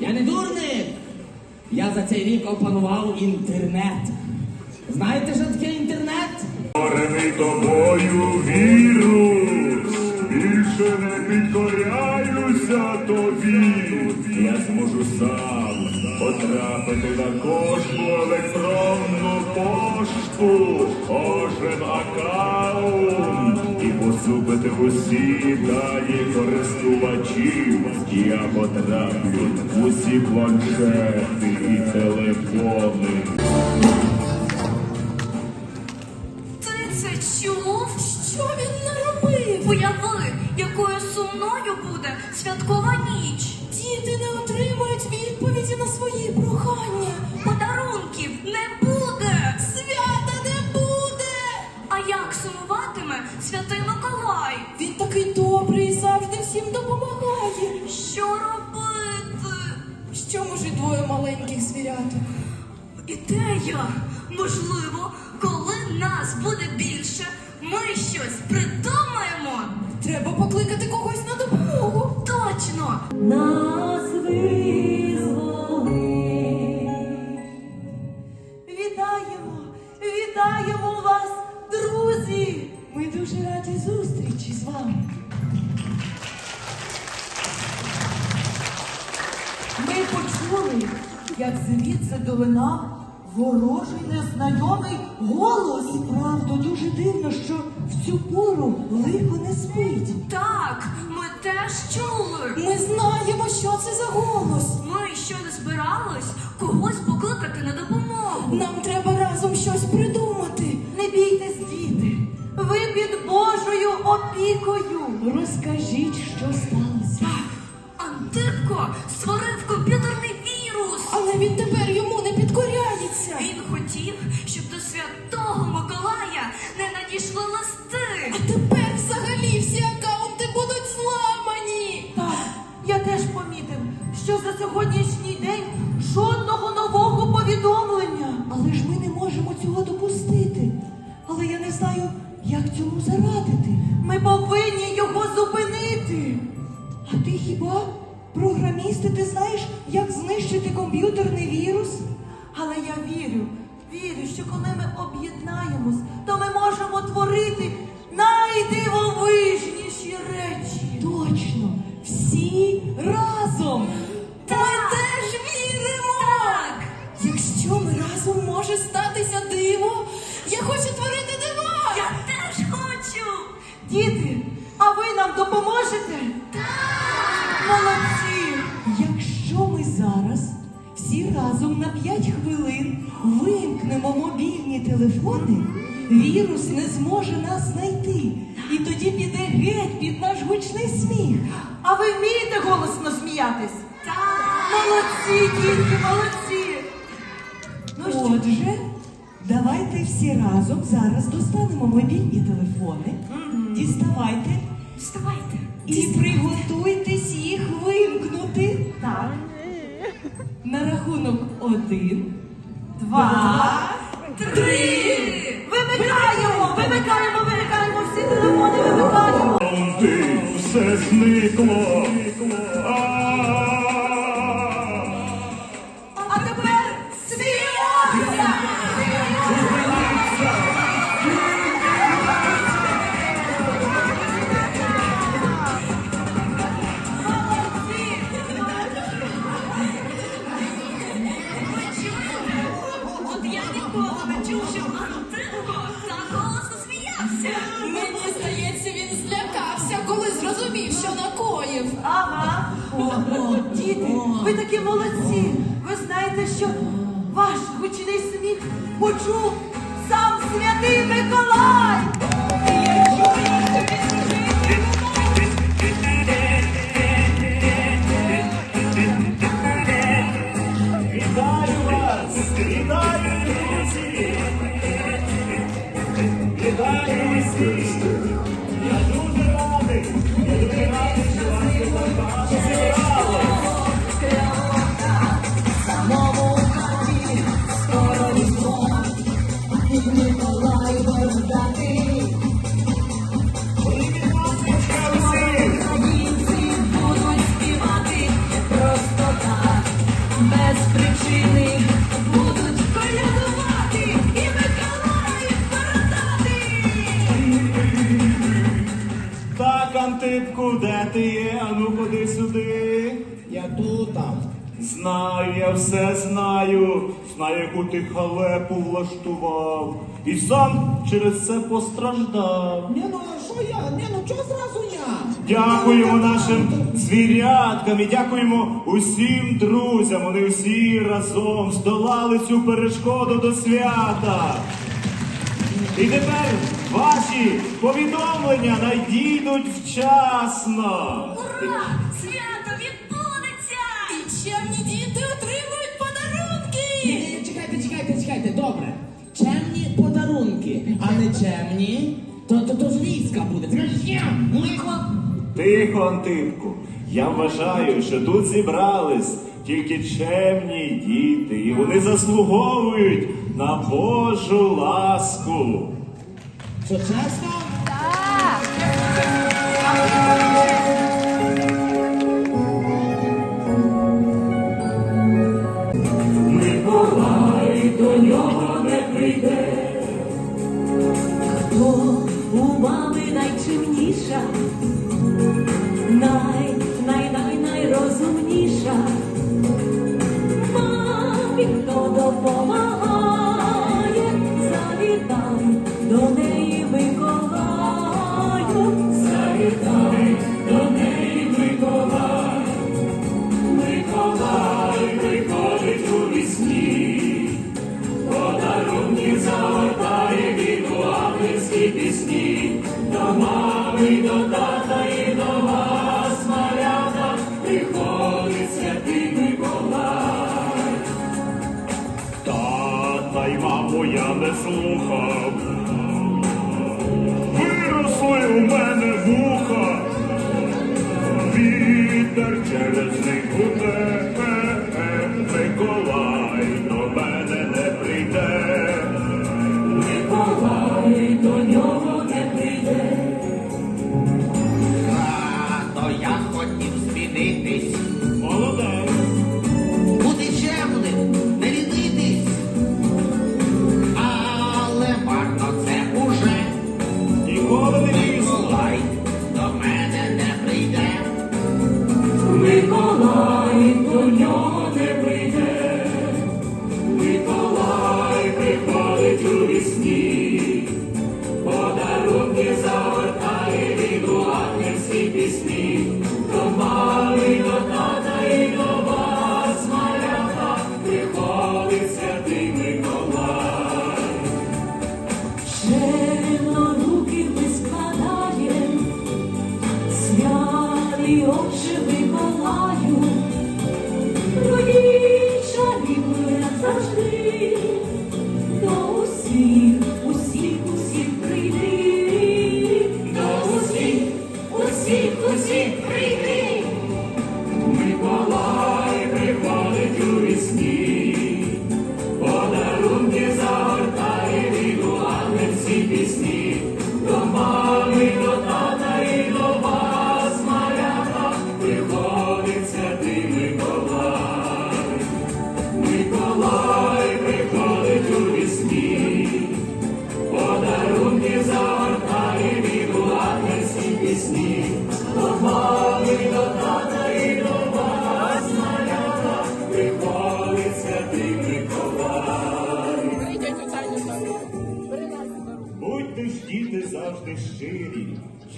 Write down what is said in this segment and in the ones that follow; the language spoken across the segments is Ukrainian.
Я не дурник. Я за цей рік опанував інтернет. Знаєте, що таке інтернет? Створений тобою вірус, більше не підкоряюся тобі. Я зможу сам потрапити на кожну електронну пошту, кожен аккаунт поцупити усі дані користувачів. Я потраплю усі планшети і телефони. Ідея! Можливо, коли нас буде більше, ми щось придумаємо. Треба покликати когось на допомогу. Точно! Нас визволи. Вітаємо! Вітаємо вас, друзі! Ми дуже раді зустрічі з вами. Ми почули, як звідси долинав ворожий незнайомий голос. Правда, дуже дивно, що в цю пору лихо не спить. Так, ми теж чули. Ми знаємо, що це за голос. Ми ще не збирались когось покликати на допомогу. Нам треба разом щось придумати. Не бійтесь, діти. Ви під Божою опікою. Розкажіть, що сталося. Антипко створив комп'ютерний вірус. Але він тепер йому не. Він хотів, щоб до святого Миколая не надійшли листи. А тепер взагалі всі акаунти будуть зламані. Так, я теж помітив, що за сьогоднішній день жодного об'єднаємось, то ми можемо творити найдивовижніші речі. Точно, всі разом. Ми теж віримо! Так. Якщо ми разом може статися диво, я хочу творити дива! Я теж хочу. Діти, а ви нам допоможете? Так! Молодці! Разом на 5 хвилин вимкнемо мобільні телефони, вірус не зможе нас знайти. І тоді піде геть під наш гучний сміх. А ви вмієте голосно сміятись? Так. Молодці, дітки, молодці! Ну Отже, давайте всі разом зараз достанемо мобільні телефони, діставайте Вставайте. і приготуйтесь їх вимкнути. так, На рахунок один. два, Три. вимикаємо, вимикаємо, вимикаємо, всі телефони вимикаємо. Ти все зникло. Знаю, я все знаю. Знаю, яку ти халепу влаштував. І сам через це постраждав. Ні, ну а що я? Ні, ну чого зразу я? Дякуємо нашим звіряткам і дякуємо усім друзям. Вони всі разом здолали цю перешкоду до свята. І тепер ваші повідомлення надійдуть вчасно. Ура! Чекайте, добре. Чемні подарунки, а не чемні, то, то, то ж війська буде. Тихо, Антипку. Я вважаю, що тут зібрались тільки чемні діти, і вони заслуговують на Божу ласку. Що чесно? one.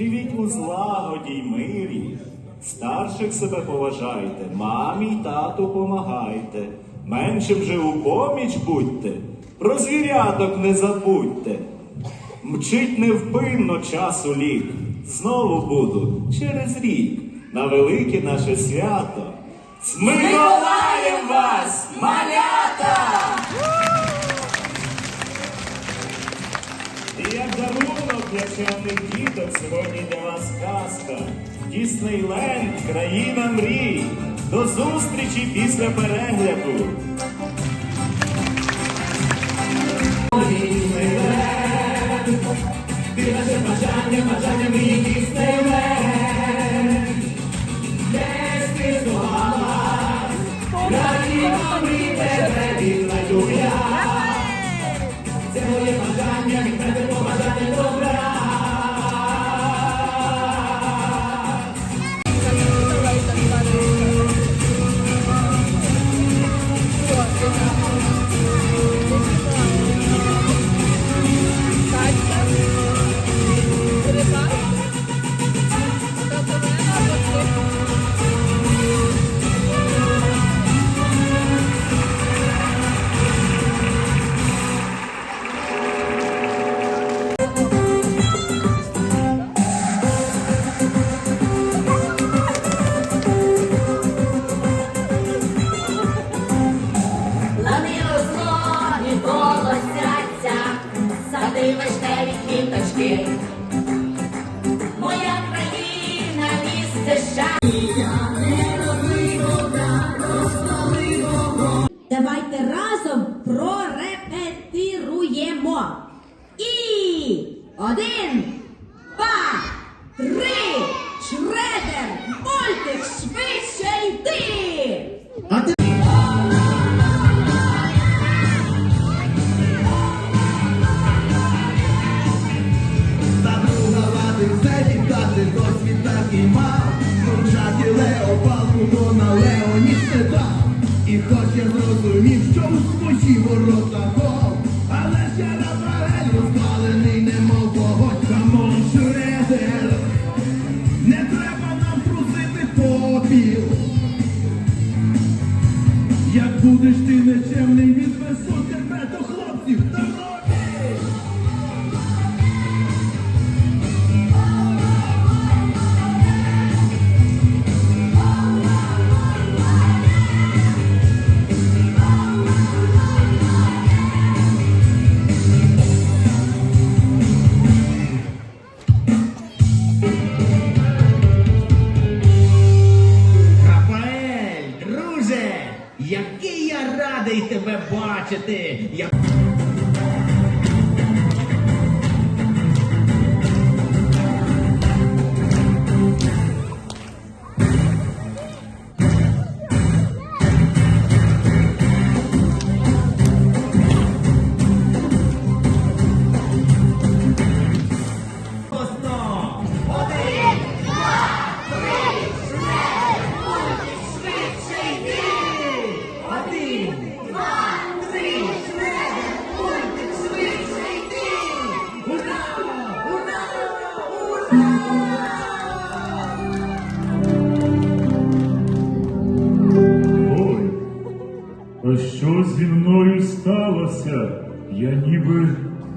Живіть у злагоді й мирі. Старших себе поважайте, мамі й тату помагайте. Меншим же у поміч будьте, про звіряток не забудьте. Мчить невпинно часу лік, знову буду через рік на велике наше свято. З Миколаєм вас, малята! І як чемних діток сьогодні для вас казка. Діснейленд, країна мрій. До зустрічі після перегляду. Ти наше бажання, бажання мрії що у свої сталося? Я ніби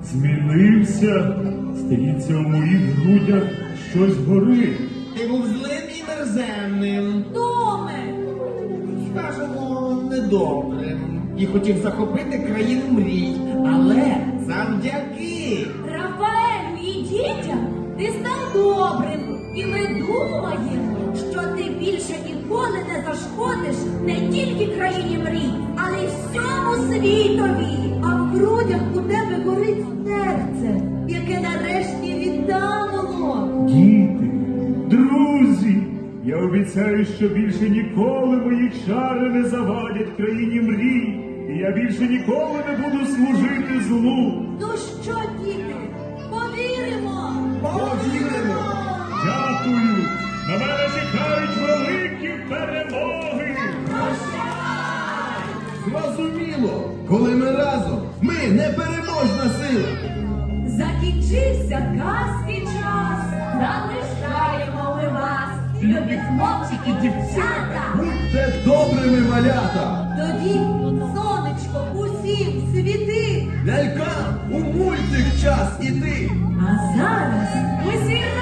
змінився. Здається, у моїх грудях щось горить. Ти був злим і мерзенним, Доме! скажемо, недобрим. І хотів захопити країну мрій. Але завдяки Рафаель, мій дітям, ти став добрим, і ми думаємо, що ти більше ніколи не зашкодиш не тільки країні мрій, але й всьому світові. А в грудях у тебе горить серце, яке нарешті віддалило. Діти, друзі, я обіцяю, що більше ніколи мої чари не завадять країні мрій. І я більше ніколи не буду служити злу. Ну що, діти, повіримо? Повіримо! Дякую! На мене чекають великі перемоги! Зрозуміло, коли ми разом, ми непереможна сила. Закінчився казки час, залишаємо ми вас, любі хлопчики, дівчата. Будьте добрими малята, Тоді, сонечко, усім світи. лялькам у мультик час іти. А зараз усі разом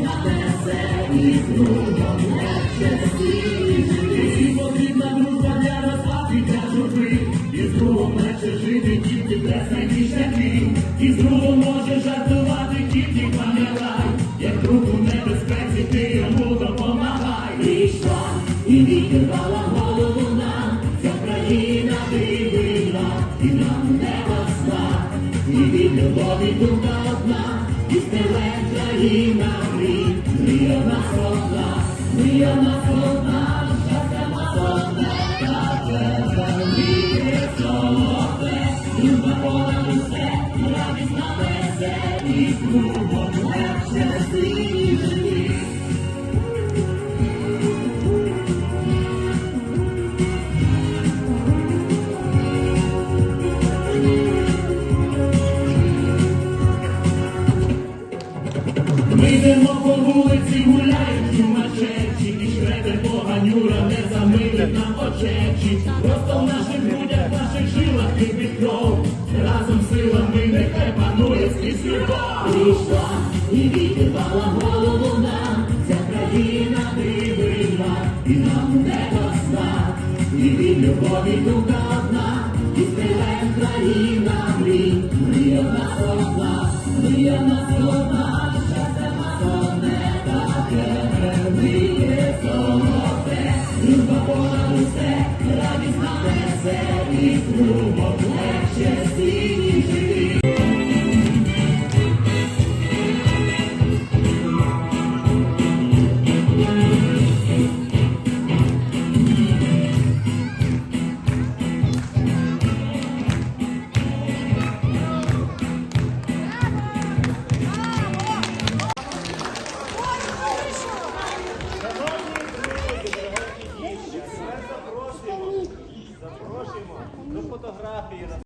на безе і сумом не щастить. Ми йдемо по вулиці гуляти. Юра не замилить нам очечі, просто в наших людях, наших жилах кипить кров. Разом силами нехай панує скрізь любов. Прийшла і відірвала голову нам, ця країна дивила, і нам не росла, і від любові дука одна, і стріле країна мрій, мрія в нас одна, мрія в нас і струмом легше сіні.